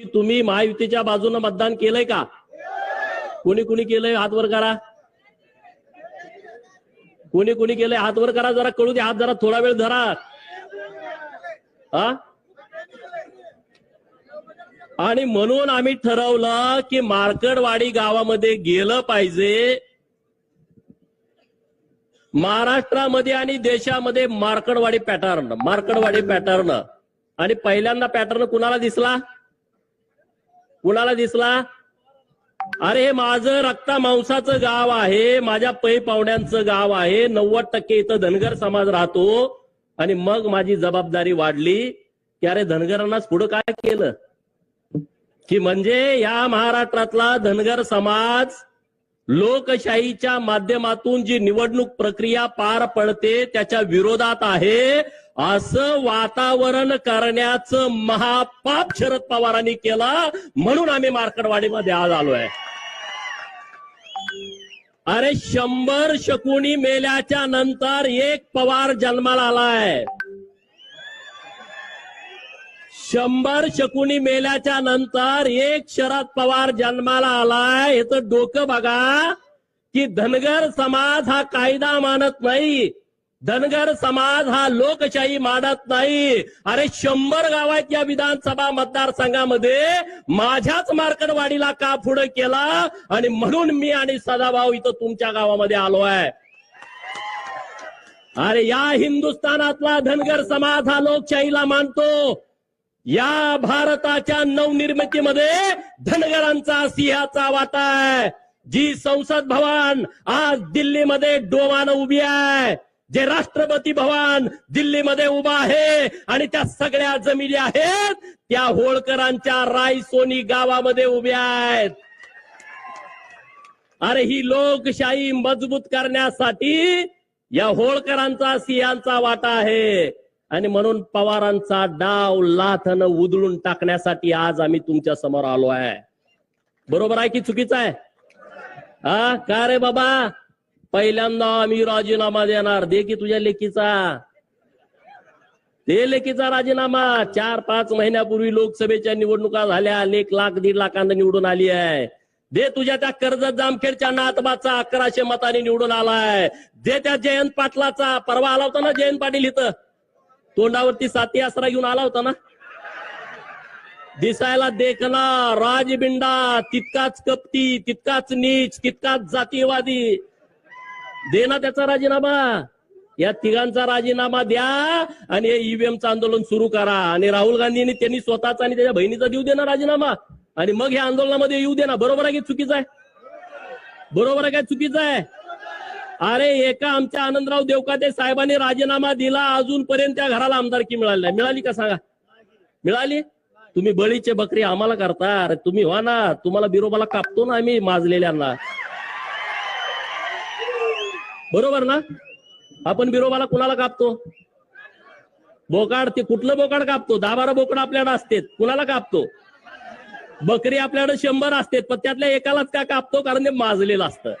की तुम्ही महायुतीच्या बाजूनं मतदान केलंय का? कोणी कोणी केलंय हात वर करा? कोणी कोणी केलंय हात वर करा? जरा कळू दे हात जरा थोडा वेळ धरा. हा? आणि म्हणून आम्ही ठरवलं की मार्कडवाडी गावामध्ये गेलं पाहिजे. महाराष्ट्रामध्ये आणि देशामध्ये मार्कडवाडी पॅटर्न मार्कडवाडी पॅटर्न. आणि पहिल्यांदा पॅटर्न कुणाला दिसला? कुणाला दिसला? अरे हे माझं रक्ता मांसाचं गाव आहे. माझ्या पै पाहुण्यांचं गाव आहे. नव्वद टक्के इथं धनगर समाज राहतो. आणि मग माझी जबाबदारी वाढली की अरे धनगरांनाच पुढं काय केलं? की म्हणजे या महाराष्ट्रातला धनगर समाज लोकशाहीच्या माध्यमातून जी निवडणूक प्रक्रिया पार पडते त्याच्या विरोधात आहे. असं वातावरण करण्याचं महापाप शरद पवारांनी केलं म्हणून आम्ही मार्कडवाडीमध्ये आज आलोय. अरे शंभर शकुनी मेल्याच्या नंतर एक पवार जन्माला आलाय. शंभर शकुनी मेल्याच्या नंतर एक शरद पवार जन्माला आलाय. याचं डोकं बघा की धनगर समाज हा कायदा मानत नाही. धनगर समाज हा लोकशाही मानत नाही. अरे शंभर गावात या विधानसभा मतदारसंघामध्ये माझ्याच मार्कडवाडीला का पुढे केला? आणि म्हणून मी आणि सदाभाऊ इथं तुमच्या गावामध्ये आलो आहे अरे या हिंदुस्थानातला धनगर समाज हा लोकशाहीला मानतो. या भारताच्या नवनिर्मितीमध्ये धनगरांचा सिंहाचा वाटा आहे. जी संसद भवन आज दिल्लीमध्ये डोमानं उभी आहे. जे राष्ट्रपती भवन दिल्लीमध्ये उभा आहे आणि त्या सगळ्या जमिनी आहेत त्या होळकरांच्या रायसोनी गावामध्ये उभ्या आहेत. अरे ही लोकशाही मजबूत करण्यासाठी या होळकरांचा सिंहांचा वाटा आहे. आणि म्हणून पवारांचा डाव लाथन उधळून टाकण्यासाठी आज आम्ही तुमच्यासमोर आलो आहे. बरोबर आहे की चुकीचं आहे? हा का रे बाबा? पहिल्यांदा आम्ही राजीनामा देणार. दे की तुझ्या लेखीचा ते लेखीचा राजीनामा. चार पाच महिन्यापूर्वी लोकसभेच्या निवडणुका झाल्या. एक लाख दीड लाखांना निवडून आली आहे. दे तुझ्या त्या कर्जत जामखेडच्या नातबाचा. अकराशे मतांनी निवडून आलाय. दे त्या जयंत पाटलाचा. परवा आला होता ना जयंत पाटील इथं? तोंडावरती साती आसरा घेऊन आला होता ना? दिसायला देखना. राजबिंडा. तितकाच कपटी तितकाच नीच तितकाच जातीयवादी. दे ना त्याचा राजीनामा. या तिघांचा राजीनामा द्या आणि हे ईव्हीएमचं आंदोलन सुरू करा. आणि राहुल गांधींनी त्यांनी स्वतःचा आणि त्याच्या बहिणीचा देऊ दे ना राजीनामा. आणि मग या आंदोलनामध्ये येऊ दे ना. बरोबर आहे की चुकीचं आहे? बरोबर आहे काय चुकीचं आहे? अरे एका आमच्या आनंदराव देवकाते साहेबांनी राजीनामा दिला. अजूनपर्यंत त्या घराला आमदारकी मिळाली नाही. मिळाली का सांगा? मिळाली? तुम्ही बळीचे बकरी आम्हाला करता. अरे तुम्ही व्हा ना. तुम्हाला बिरोबाला कापतो ना आम्ही माजलेल्यांना. बरोबर ना? आपण बिरोबाला कुणाला कापतो? बोकाड ते कुठलं बोकाड कापतो? दहा बारा बोकड आपल्याकडे असते कुणाला कापतो? बकरी आपल्याकडे शंभर असते पण त्यातल्या एकालाच का कापतो? कारण ते माजलेलं असतं.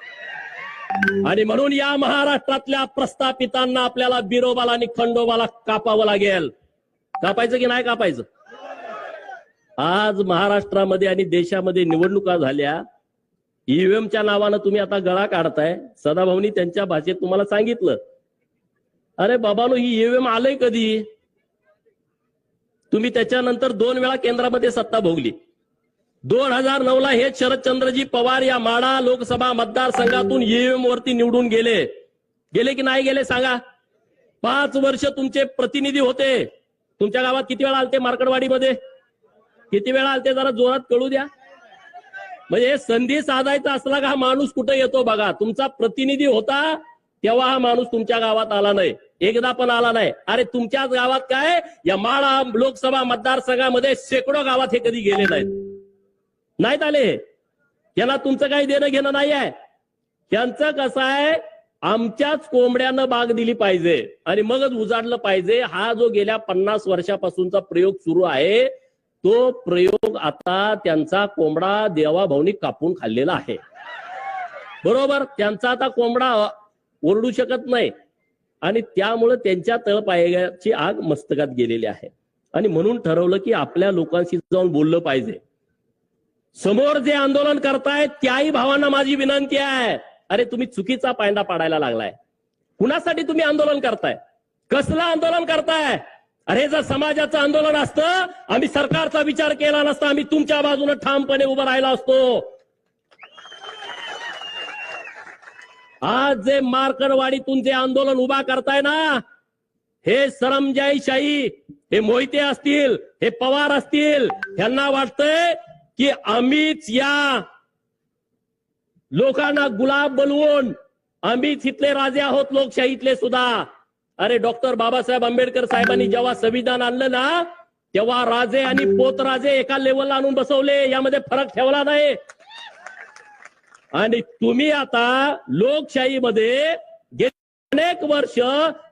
आणि म्हणून या महाराष्ट्रातल्या प्रस्थापितांना आपल्याला बिरोबाला आणि खंडोबाला कापावं लागेल. कापायचं की नाही कापायचं? आज महाराष्ट्रामध्ये आणि देशामध्ये निवडणुका झाल्या ईव्हीएमच्या नावानं तुम्ही आता गळा काढताय. सदाभाऊनी त्यांच्या भाषेत तुम्हाला सांगितलं. अरे बाबानो ही ईव्हीएम आलंय कधी? तुम्ही त्याच्यानंतर दोन वेळा केंद्रामध्ये सत्ता भोगली. दोन हजार नऊ ला हे शरदचंद्रजी पवार या माडा लोकसभा मतदारसंघातून ईव्हीएम वरती निवडून गेले. गेले की नाही गेले सांगा? पाच वर्ष तुमचे प्रतिनिधी होते. तुमच्या गावात किती वेळा आलते मार्कडवाडीमध्ये? किती वेळा आलते जरा जोरात कळू द्या. म्हणजे संधी साधायचा असला का हा माणूस कुठे येतो बघा. तुमचा प्रतिनिधी होता तेव्हा हा माणूस तुमच्या गावात आला नाही. एकदा पण आला नाही. अरे तुमच्याच गावात काय? या माळा लोकसभा मतदारसंघामध्ये शेकडो गावात हे कधी गेले नाहीत. नाहीत आले. यांना तुमचं काही देणं घेणं नाही आहे. त्यांचं कसं आहे? आमच्याच कोंबड्यानं बाग दिली पाहिजे. आणि मगच उजाडलं पाहिजे. हा जो गेल्या पन्नास वर्षापासूनचा प्रयोग सुरू आहे तो प्रयोग आता त्यांचा कोंबडा देवाभाऊनी कापून खाल्लेला आहे. बरोबर? त्यांचा आता कोंबडा ओरडू शकत नाही. आणि त्यामुळे त्यांच्या तळपायाची आग मस्तकात गेलेली आहे. आणि म्हणून ठरवलं की आपल्या लोकांशी जाऊन बोललं पाहिजे. समोर जे आंदोलन करतायत त्याही भावांना माझी विनंती आहे. अरे तुम्ही चुकीचा पायंडा पाडायला लागलाय. कुणासाठी तुम्ही आंदोलन करताय? कसलं आंदोलन करताय? अरे जर समाजाचं आंदोलन असतं आम्ही सरकारचा विचार केला नसता आम्ही तुमच्या बाजूने ठामपणे उभं राहिला असतो. आज जे मार्कडवाडीतून जे आंदोलन उभा करताय ना हे सरमजाईशाही हे मोहिते असतील हे पवार असतील यांना वाटतंय की आम्हीच या लोकांना गुलाब बनवून आम्हीच इथले राजे आहोत लोकशाहीतले सुद्धा. अरे डॉक्टर बाबासाहेब आंबेडकर साहेबांनी जेव्हा संविधान आणलं ना तेव्हा राजे आणि पोतराजे एका लेवलला आणून बसवले. यामध्ये फरक ठेवला नाही. आणि तुम्ही आता लोकशाहीमध्ये अनेक वर्ष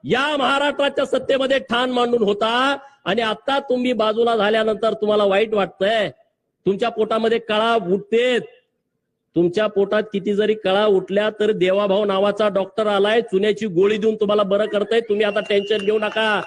या महाराष्ट्राच्या सत्तेमध्ये ठाण मांडून होता. आणि आता तुम्ही बाजूला झाल्यानंतर तुम्हाला वाईट वाटतंय. तुमच्या पोटामध्ये कळा उठतेत. तुमच्या पोटात किती जरी कळा उठल्या तर देवाभाऊ नावाचा डॉक्टर आलाय चुन्याची गोळी देऊन तुम्हाला बरं करताय. तुम्ही आता टेन्शन घेऊ नका.